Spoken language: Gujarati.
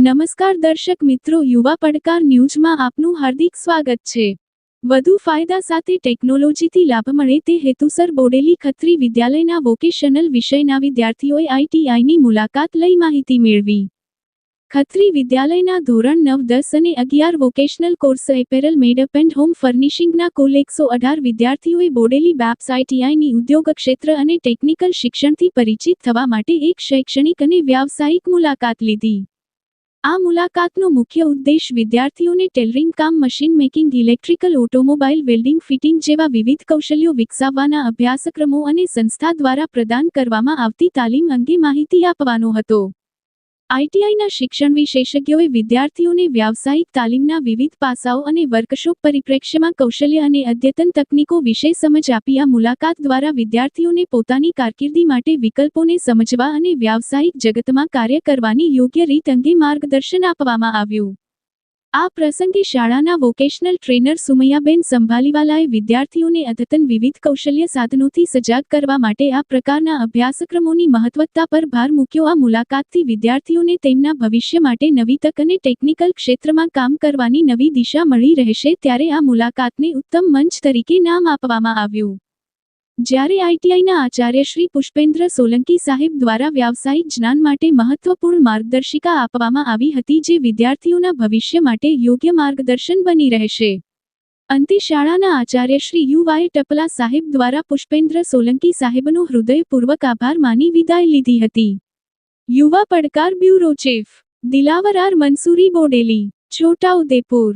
નમસ્કાર દર્શક મિત્રો, યુવા પડકાર ન્યૂઝમાં આપનું હાર્દિક સ્વાગત છે. વધુ ફાયદા સાથે ટેકનોલોજીથી લાભ મળે તે હેતુસર બોડેલી ખત્રી વિદ્યાલયના વોકેશનલ વિષયના વિદ્યાર્થીઓએ આઈટીઆઈની મુલાકાત લઈ માહિતી મેળવી. ખત્રી વિદ્યાલયના ધોરણ નવ, દસ અને અગિયાર vocational course apparel made up and home ફર્નિશિંગના કુલ એકસો અઢાર વિદ્યાર્થીઓએ બોડેલી બેપ્સ આઈટીઆઈની ઉદ્યોગ ક્ષેત્ર અને ટેકનિકલ શિક્ષણથી પરિચિત થવા માટે એક શૈક્ષણિક અને વ્યાવસાયિક મુલાકાત લીધી. આ મુલાકાતનો મુખ્ય ઉદ્દેશ વિદ્યાર્થીઓને ટેલરિંગ કામ, machine making, electrical automobile welding, fitting જેવા વિવિધ કૌશલ્યો વિકસાવવાના અભ્યાસક્રમો અને સંસ્થા દ્વારા પ્રદાન કરવામાં આવતી તાલીમ અંગે માહિતી આપવાનો હતો. આઈટીઆઈના શિક્ષણ વિશેષજ્ઞોએ વિદ્યાર્થીઓને વ્યાવસાયિક તાલીમના વિવિધ પાસાઓ અને વર્કશોપ પરિપ્રેક્ષ્યમાં કૌશલ્ય અને અદ્યતન તકનીકો વિશે સમજ આપી આ મુલાકાત દ્વારા વિદ્યાર્થીઓને પોતાની કારકિર્દી માટે વિકલ્પોને સમજવા અને વ્યાવસાયિક જગતમાં કાર્ય કરવાની યોગ્ય રીત અંગે માર્ગદર્શન આપવામાં આવ્યું. આ પ્રસંગે શાળાના વોકેશનલ ટ્રેનર સુમૈયાબેન સંભાલીવાલાએ વિદ્યાર્થીઓને અદ્યતન વિવિધ કૌશલ્ય સાધનોથી સજાગ કરવા માટે આ પ્રકારના અભ્યાસક્રમોની મહત્વતા પર ભાર મૂક્યો. આ મુલાકાતથી વિદ્યાર્થીઓને તેમના ભવિષ્ય માટે નવી તક અને ટેકનિકલ ક્ષેત્રમાં કામ કરવાની નવી દિશા મળી રહેશે. ત્યારે આ મુલાકાતને ઉત્તમ મંચ તરીકે નામ આપવામાં આવ્યું. જ્યારે આઈટીઆઈના આચાર્ય શ્રી પુષ્પેન્દ્ર સોલંકી સાહેબ દ્વારા વ્યાવસાયિક જ્ઞાન માટે મહત્વપૂર્ણ માર્ગદર્શિકા આપવામાં આવી હતી જે વિદ્યાર્થીઓના ભવિષ્ય માટે યોગ્ય માર્ગદર્શન બની રહેશે. અંતે શાળાના આચાર્ય શ્રી યુ વાય ટપલા સાહેબ દ્વારા પુષ્પેન્દ્ર સોલંકી સાહેબનો હૃદયપૂર્વક આભાર માની વિદાય લીધી હતી. Yuva Padkar bureau chief Dilawar R Mansuri Bodeli Chhotaudepur